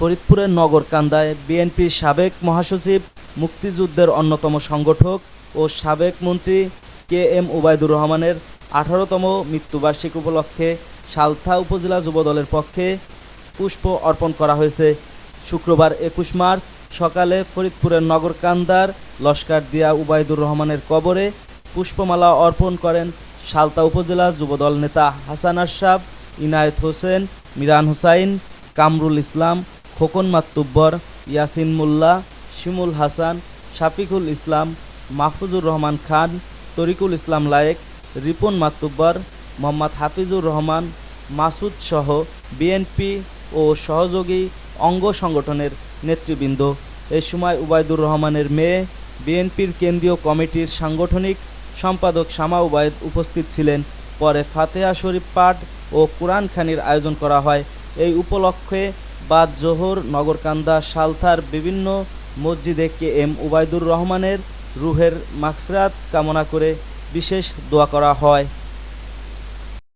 ফরিদপুরের নগরকান্দায় বিএনপির সাবেক মহাসচিব মুক্তিযুদ্ধের অন্যতম সংগঠক ও সাবেক মন্ত্রী কে এম ওবায়দুর রহমানের আঠারোতম মৃত্যুবার্ষিক উপলক্ষে সালথা উপজেলা যুবদলের পক্ষে পুষ্প অর্পণ করা হয়েছে। শুক্রবার একুশ মার্চ সকালে ফরিদপুরের নগরকান্দার লস্কার দিয়া উবায়দুর রহমানের কবরে পুষ্পমালা অর্পণ করেন সালতা উপজেলা যুবদল নেতা হাসান আশরাফ, ইনায়েত হোসেন, মিরান হুসাইন, কামরুল ইসলাম খোকন মাত্তুব্বর ইয়াসিন মোল্লা, শিমুল হাসান, শাফিকুল ইসলাম, মাহফুজুর রহমান খান, তরিকুল ইসলাম লায়েক, রিপন মাত্তুব্বর মোহাম্মদ হাফিজুর রহমান, মাসুদ সহ বিএনপি ও সহযোগী অঙ্গ সংগঠনের নেতৃবৃন্দ। এ সময় উবায়দুর রহমানের মেয়ে, বিএনপির কেন্দ্রীয় কমিটির সাংগঠনিক সম্পাদক শামা উবায়দ উপস্থিত ছিলেন। পরে ফাতেহা শরীফ পাঠ ও কোরআন খানির আয়োজন করা হয়। এই উপলক্ষে বাদ জোহর, নগরকান্দা, সালথার বিভিন্ন মসজিদে কে এম ওবায়দুর রহমানের রুহের মাগফিরাত কামনা করে বিশেষ দোয়া করা হয়।